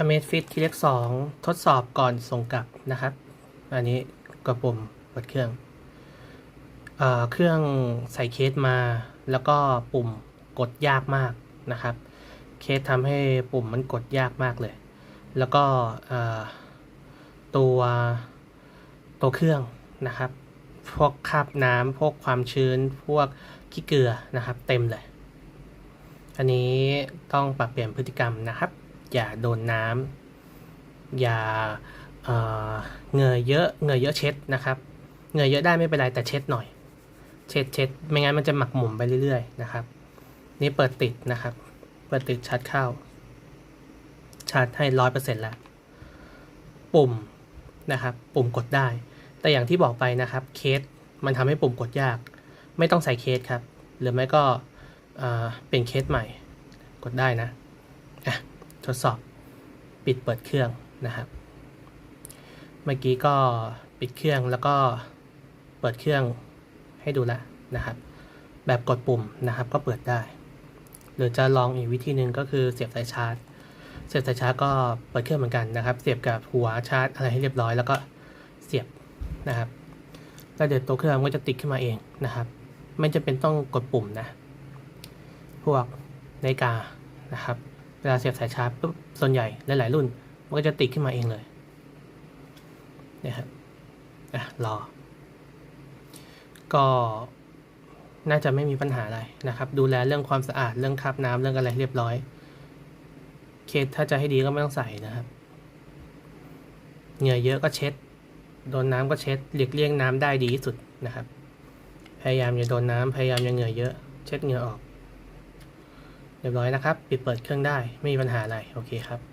a m a z f i t ที่เลขสองทดสอบก่อนส่งกลับนะครับ อันนี้กระปุ่มเปิดเครื่องเอเครื่องใส่เคสมา แล้วก็ปุ่มกดยากมากนะครับ เคสทำให้ปุ่มมันกดยากมากเลย แล้วก็ตัวตัวเครื่องนะครับ พวกคราบน้ำพวกความชื้น พวกขี้เกลือนะครับ เต็มเลย อันนี้ต้องปรับเปลี่ยนพฤติกรรมนะครับ อย่าโดนน้ำอย่าเหงื่อเยอะเหงื่อเยอะเช็ดนะครับเหงื่อเยอะได้ไม่เป็นไรแต่เช็ดหน่อย เช็ดเช็ดไม่งั้นมันจะหมักหมมไปเรื่อยๆนะครับ นี่เปิดติดนะครับ เปิดติดชาร์จเข้า ชาร์จให้ร้อยเปอร์เซ็นต์แล้ว ปุ่มนะครับ ปุ่มกดได้ แต่อย่างที่บอกไปนะครับเคสมันทำให้ปุ่มกดยาก ไม่ต้องใส่เคสครับ หรือไม่ก็เป็นเคสใหม่ กดได้นะ ทดสอบปิดเปิดเครื่องนะครับ เมื่อกี้ก็ปิดเครื่องแล้วก็เปิดเครื่องให้ดูแล้วนะครับ แบบกดปุ่มนะครับก็เปิดได้ หรือจะลองอีกวิธีหนึ่งก็คือเสียบสายชาร์จ เสียบสายชาร์จก็เปิดเครื่องเหมือนกันนะครับ เสียบกับหัวชาร์จอะไรให้เรียบร้อยแล้วก็เสียบนะครับ แล้วเดี๋ยวตัวเครื่องก็จะติดขึ้นมาเองนะครับ ไม่จำเป็นต้องกดปุ่มนะ พวกนาฬิกานะครับ เวลาเสียบสายชาร์จปุ๊บส่วนใหญ่หลายๆรุ่น มันก็จะติดขึ้นมาเองเลยนะครับอะรอ ก็น่าจะไม่มีปัญหาอะไรนะครับ ดูแลเรื่องความสะอาดเรื่องคราบน้ำเรื่องอะไรเรียบร้อย เคสถ้าจะให้ดีก็ไม่ต้องใส่นะครับ เหงื่อเยอะก็เช็ด โดนน้ำก็เช็ดหลีกเลี่ยงน้ำได้ดีที่สุดนะครับ พยายามอย่าโดนน้ำพยายามอย่าเหงื่อเยอะ เช็ดเหงื่อออก เรียบร้อยนะครับ ปิดเปิดเครื่องได้ไม่มีปัญหาอะไร โอเคครับ